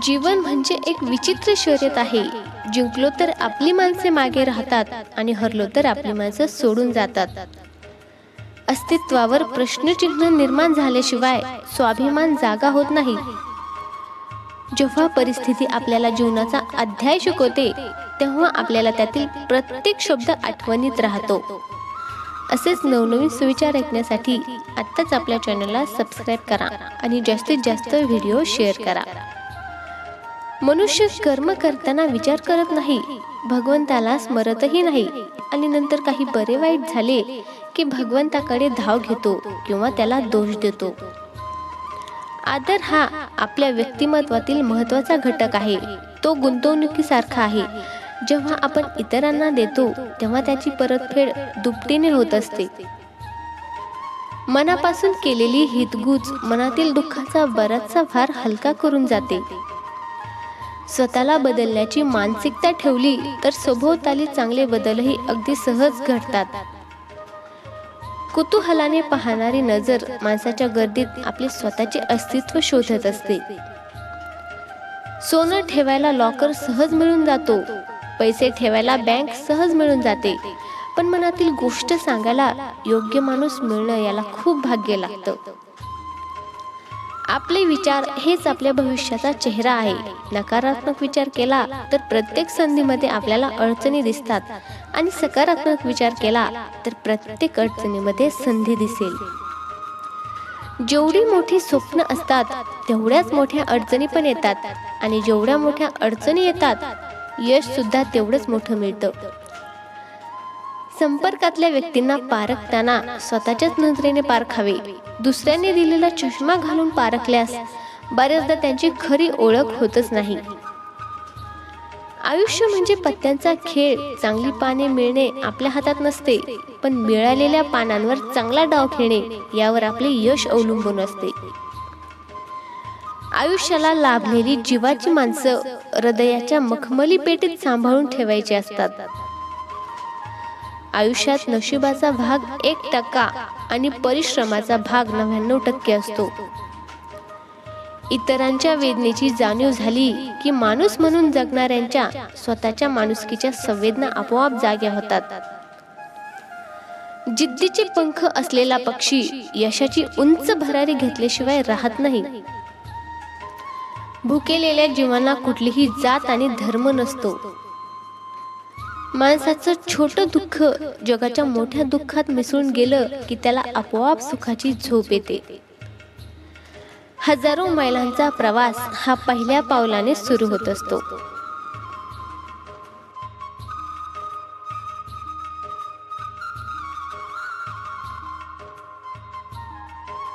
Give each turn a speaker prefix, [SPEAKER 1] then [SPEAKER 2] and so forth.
[SPEAKER 1] जीवन म्हणजे एक विचित्र शर्यत आहे. जिंकलो तर आपली माणसे मागे राहतात आणि हरलो तर आपली माणसं सोडून जातात. अस्तित्वावर प्रश्नचिन्ह निर्माण झाल्याशिवाय स्वाभिमान जागा होत नाही. जेव्हा परिस्थिती आपल्याला जीवनाचा अध्याय शिकवते तेव्हा आपल्याला त्यातील प्रत्येक शब्द आठवणीत राहतो. असेच नवनवीन सुविचार ऐकण्यासाठी आत्ताच आपल्या चॅनलला सबस्क्राईब करा आणि जास्तीत जास्त व्हिडिओ शेअर करा. मनुष्य कर्म करताना विचार करत नाही. भगवंताला स्मरतही नाही. आणि नंतर काही बरे वाईट झाले की भगवंताकडे धाव घेतो किंवा त्याला दोष देतो. आदर हा आपल्या व्यक्तिमत्वातील महत्त्वाचा घटक आहे. तो गुंतवणुकीसारखा आहे. जेव्हा आपण इतरांना देतो तेव्हा त्याची परतफेड दुपटीने होत असते. मनापासून केलेली हितगुज मनातील दुःखाचा बराचसा भार हलका करून जाते. स्वतःला बदलण्याची मानसिकता ठेवली तर सभोवताली चांगले बदलही अगदी सहज घडतात. कुतूहलाने पाहणारी नजर माणसाच्या गर्दीत आपले स्वतःचे अस्तित्व शोधत असते. सोनं ठेवायला लॉकर सहज मिळून जातो. पैसे ठेवायला बँक सहज मिळून जाते. पण मनातील गोष्ट सांगायला योग्य माणूस मिळणं याला खूप भाग्य लागतं. आपले विचार हेच आपल्या भविष्याचा चेहरा आहे. नकारात्मक विचार केला तर प्रत्येक संधीमध्ये आपल्याला अडचणी दिसतात आणि सकारात्मक विचार केला तर प्रत्येक अडचणीमध्ये संधी दिसेल. जेवढी मोठी स्वप्न असतात तेवढ्याच मोठ्या अडचणी पण येतात आणि जेवढ्या मोठ्या अडचणी येतात यश सुद्धा तेवढंच मोठं मिळतं. संपर्कातल्या व्यक्तींना पारखताना स्वतःच्याच नजरेने पारखावे. दुसऱ्याने दिलेला चष्मा घालून पारखल्यास बऱ्याचदा त्यांची खरी ओळख होतच नाही. आयुष्य म्हणजे पत्त्यांचा खेळ चांगली पाने मिळणे आपल्या हातात नसते पण मिळालेल्या पानांवर चांगला डाव खेळणे यावर आपले यश अवलंबून असते. आयुष्याला लाभलेली जीवाची माणसं हृदयाच्या मखमली पेटीत सांभाळून ठेवायची असतात. आयुष्यात नशिबाचा भाग एक टक्का आणि परिश्रमाचा भाग नव्याण्णव टक्के असतो. इतरांच्या वेदनेची जाणीव झाली की माणूस म्हणून जगणाऱ्यांच्या स्वतःच्या माणुसकीच्या संवेदना आपोआप जाग्या होतात. जिद्दीचे पंख असलेला पक्षी यशाची उंच भरारी घेतल्याशिवाय राहत नाही. भुकेलेल्या जीवांना कुठलीही जात आणि धर्म नसतो. माणसाचं छोटं दुःख जगाच्या मोठ्या दुःखात मिसळून गेलं की त्याला आपोआप सुखाची झोप येते. हजारो मैलांचा प्रवास हा पहिल्या पावलाने सुरू होत असतो.